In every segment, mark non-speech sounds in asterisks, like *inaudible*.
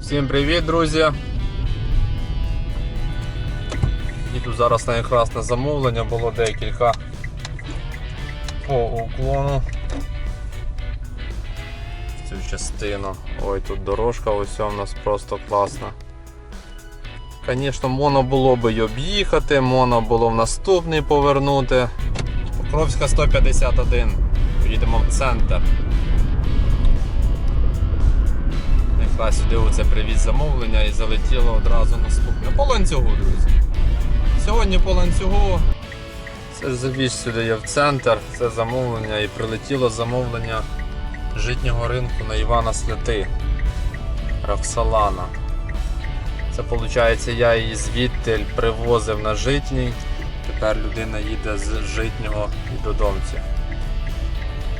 Всім привіт, друзі! Їду зараз на якраз замовлення, було декілька по уклону цю частину. Ой, тут дорожка, ось у нас просто класна. Звісно, можна було би й об'їхати, можна було в наступний повернути. Покровська 151. Їдемо в центр. Якраз сюди оце привіз замовлення і залетіло одразу наступне. По ланцюгу, друзі. Сьогодні по ланцюгу. Це завіз сюди я в центр, це замовлення і прилетіло замовлення житнього ринку на Івана Святи. Роксолана. Це виходить, я її звідти привозив на житній. Тепер людина їде з житнього і додомці.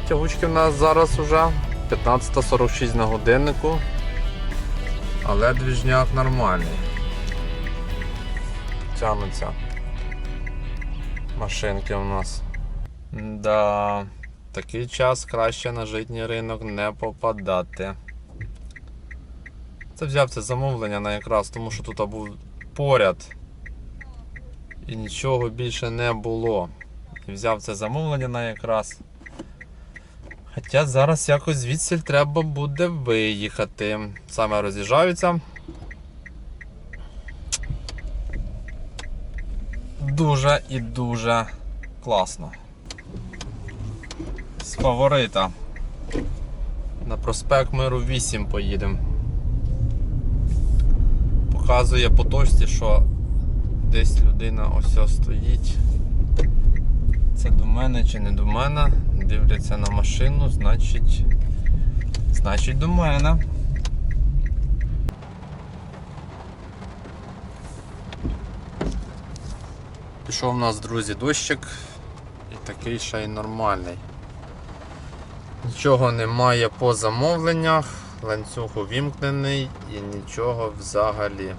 Тягучки в нас зараз уже 15.46 на годиннику. Але двіжняк нормальний. Тянуться машинки у нас. Да, такий час краще на житній ринок не попадати. Це взяв це замовлення на якраз, тому що тут був поряд і нічого більше не було. Взяв це замовлення на якраз. Хоча зараз якось звідси треба буде виїхати. Саме роз'їжджаються. Дуже і дуже класно. З фаворита. На проспект Миру 8 поїдемо. Показує по точці, що десь людина ось стоїть. Це до мене чи не до мене. Дивляться на машину, значить. Значить до мене. Пішов у нас, друзі, дощик і такий ще й нормальний. Нічого немає по замовленнях, ланцюг увімкнений і нічого взагалі.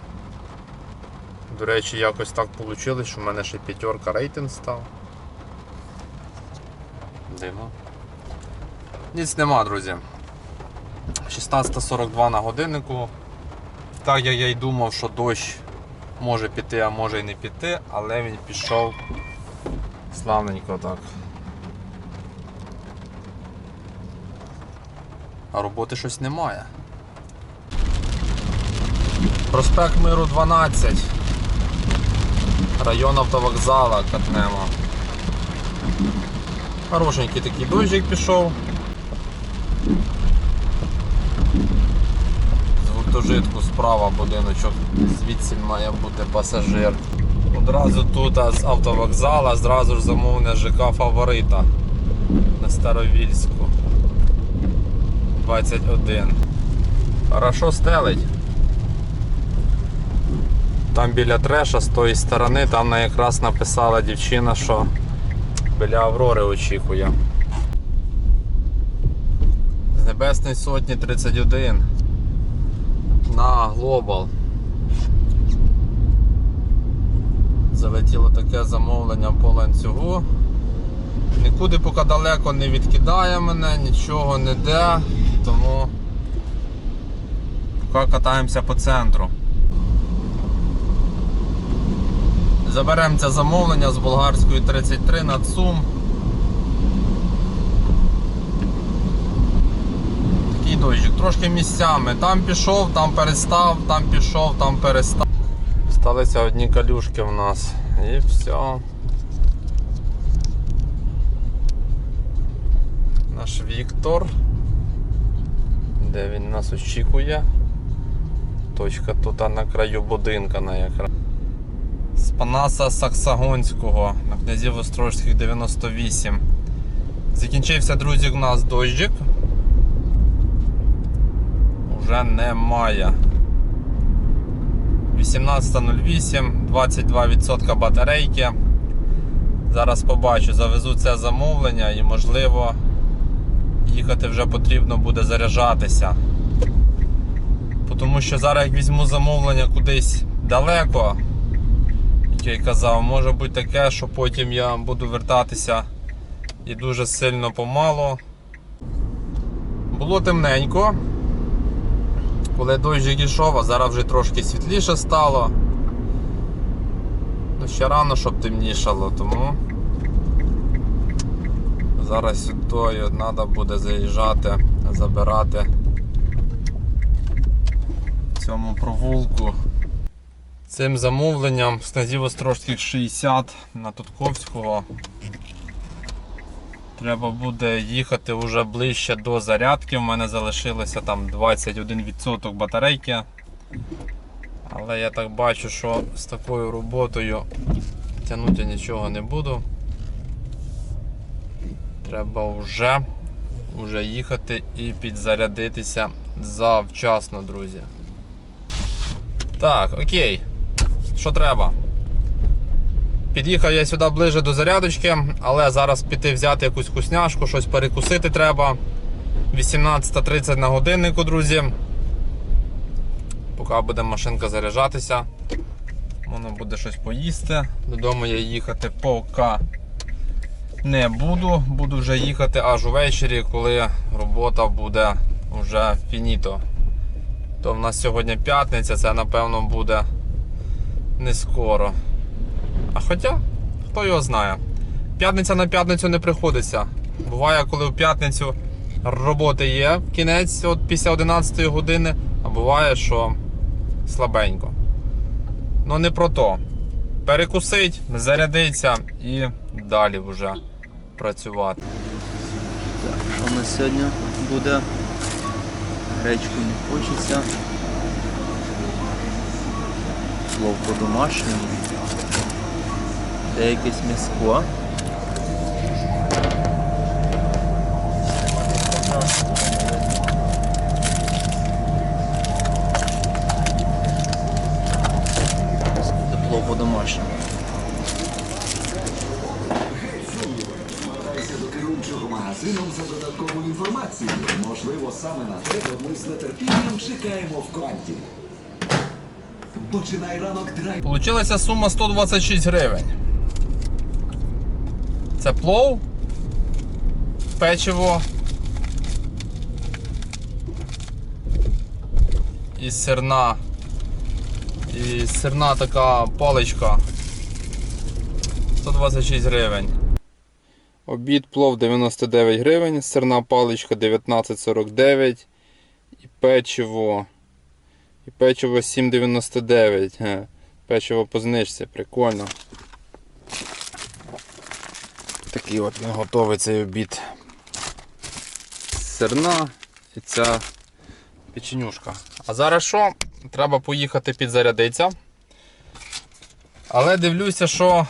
До речі, якось так вийшло, що в мене ще п'ятерка рейтинг став. Дивно. Ніц нема, друзі. 16.42 на годиннику. Як я й думав, що дощ може піти, а може і не піти, але він пішов славненько так. А роботи щось немає. Проспект Миру 12. Район автовокзала катнемо. Хорошенький такий дощик пішов. З гуртожитку справа будиночок, звідси має бути пасажир. Одразу тут з автовокзала, зразу ж замовне ЖК Фаворита на Старовільську. 21. Хорошо стелить. Там біля треша з тої сторони, там якраз написала дівчина, що біля Аврори очікує. З Небесної Сотні 31 на Глобал. Залетіло таке замовлення по ланцюгу. Нікуди поки далеко не відкидає мене, нічого не де, тому поки катаємося по центру. Заберемо це замовлення з болгарської 33 на ЦУМ. Такий дощик, трошки місцями. Там пішов, там перестав, там пішов, там перестав. Сталися одні калюшки в нас. І все. Наш Віктор. Де він нас очікує? Точка тут на краю будинка на якраз. З Панаса Саксагонського на князів Острожських 98. Закінчився, друзі, у нас дощик. Уже немає. 18.08, 22% батарейки. Зараз побачу, завезу це замовлення і можливо їхати вже потрібно буде заряджатися. Тому що зараз як візьму замовлення кудись далеко, як я й казав, може бути таке, що потім я буду вертатися і дуже сильно помало. Було темненько. коли дощик ішов, а зараз вже трошки світліше стало. Ну, ще рано, щоб темнішало, тому зараз сюди треба буде заїжджати, забирати цьому провулку. Цим замовленням сназів Острожських 60 на Тутковського. Треба буде їхати вже ближче до зарядки. У мене залишилося там 21% батарейки. Але я так бачу, що з такою роботою тягнути нічого не буду. Треба вже, вже їхати і підзарядитися завчасно, друзі. Так, окей. Що треба? Під'їхав я сюди ближче до зарядочки, але зараз піти взяти якусь вкусняшку, щось перекусити треба. 18.30 на годиннику, друзі. Поки буде машинка заряджатися, можна буде щось поїсти. Додому я їхати поки не буду. Буду вже їхати аж увечері, коли робота буде вже фініто. То в нас сьогодні п'ятниця, це напевно буде не скоро. А хоча, хто його знає. П'ятниця на п'ятницю не приходиться. Буває, коли в п'ятницю роботи є кінець от після 11 години, а буває, що слабенько. Ну не про то. Перекусить, зарядиться і далі вже працювати. Так, що у нас сьогодні буде? Гречку не хочеться. Плов по-домашньому. Якесь м'яско. Це плов по-домашньому. Керуючого магазином за додатковою інформацією. Можливо, саме на тебе ми з нетерпінням чекаємо в кванті. Починай ранок драйв. Получилася сума 126 гривень. Це плов, печиво і сирна. І сирна така паличка. 126 гривень. Обід плов 99 гривень, сирна паличка 19,49 і печиво. І печиво 7,99. Печиво по знижці, прикольно. Такий от він готовий цей обід. Сирна і ця печенюшка. А зараз що? Треба поїхати підзарядитися. Але дивлюся, що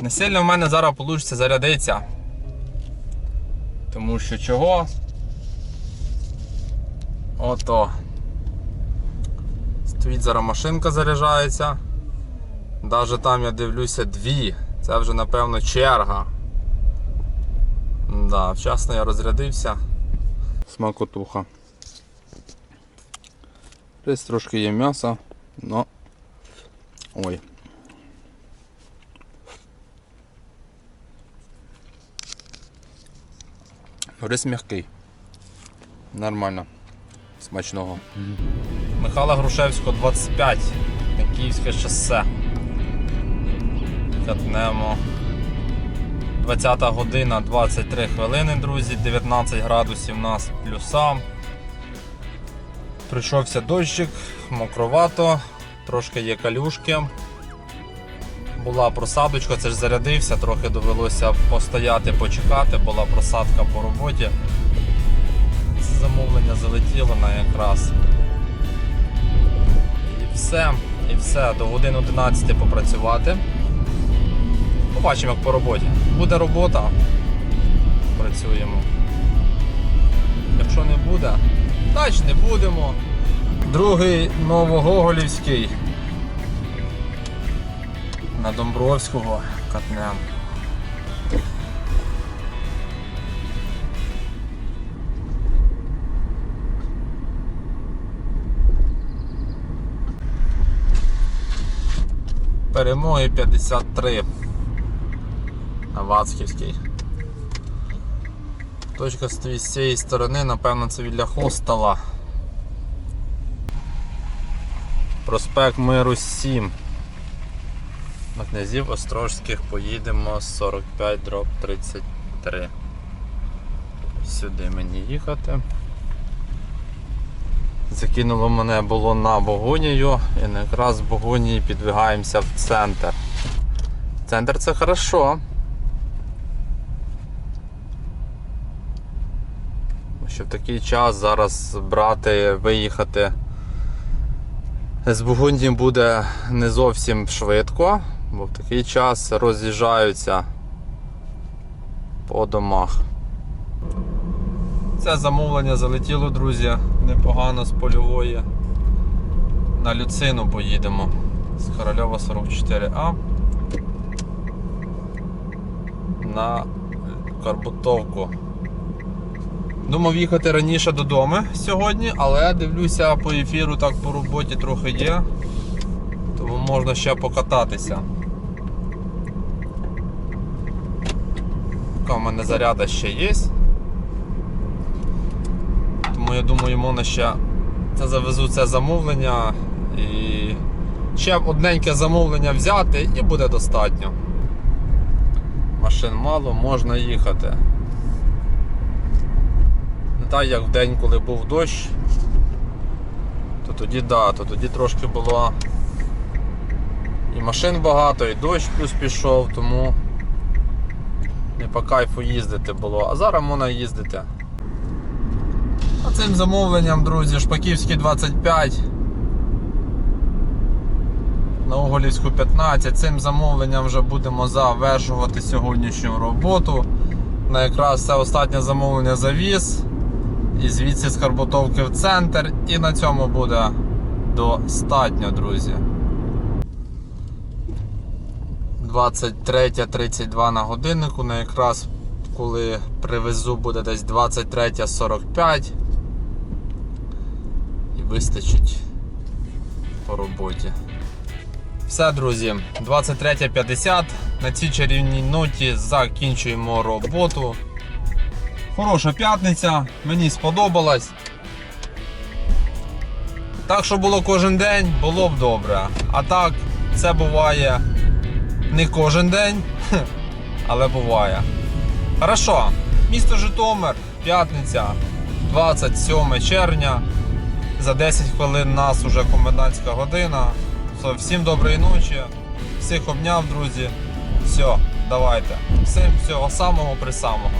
не сильно в мене зараз вийде зарядитися. Тому що чого? Ото. Стоїть зараз машинка заряджається. Даже там я дивлюся дві. Це вже напевно черга. Да, вчасно я розрядився. Смакотуха. Десь трошки є м'яса, но. Ой. Рис м'який. Нормально. Смачного. Михайла Грушевського 25 на Київське шосе. Катнемо. 20 година 23 хвилини, друзі, 19 градусів у нас плюса. Прийшовся дощик, мокровато, трошки є калюшки. Була просадочка, це ж зарядився, трохи довелося постояти, почекати, була просадка по роботі. Замовлення залетіло на якраз. І все, і все, до години 11 попрацювати. Побачимо, як по роботі. Буде робота, працюємо. Якщо не буде, значить не будемо. Другий Новогоголівський. На Домбровського катнем. Перемоги 53 на Вацківській. Точка з цієї сторони, напевно, це біля хостела. Проспект Миру 7. На князів Острожських поїдемо 45 дроб 33. Сюди мені їхати. Закинуло мене було на Богонію і якраз з Богонії підвигаємося в центр. Центр це хорошо. Що в такий час зараз брати, виїхати з Бугунді буде не зовсім швидко, бо в такий час роз'їжджаються по домах. Це замовлення залетіло, друзі, непогано з польової. На Люцину поїдемо з Корольова 44А на Карбутовку. Думав їхати раніше додому сьогодні, але дивлюся по ефіру, так по роботі трохи є. Тому можна ще покататися. В мене заряда ще є. Тому я думаю, можна ще це завезу це замовлення і ще одненьке замовлення взяти і буде достатньо. Машин мало, можна їхати. Не так як в день, коли був дощ, то тоді да, то тоді трошки було і машин багато, і дощ плюс пішов, тому не по кайфу їздити було. А зараз можна їздити. Цим замовленням, друзі, Шпаківський 25. На Оголівську 15. Цим замовленням вже будемо завершувати сьогоднішню роботу. На якраз це останнє замовлення завіз. І звідси з Карботовки в центр. І на цьому буде достатньо, друзі. 23.32 на годиннику. На якраз коли привезу буде десь 23.45. Вистачить по роботі. Все, друзі, 23.50. На цій чарівній ноті закінчуємо роботу. Хороша п'ятниця, мені сподобалась. Так, що було кожен день, було б добре. А так, це буває не кожен день, *laughs* але буває. Хорошо, місто Житомир, п'ятниця, 27 червня. За 10 хвилин нас уже комендантська година. Все, всім доброї ночі, всіх обняв, друзі. Все, давайте. Всім всього самого при самого.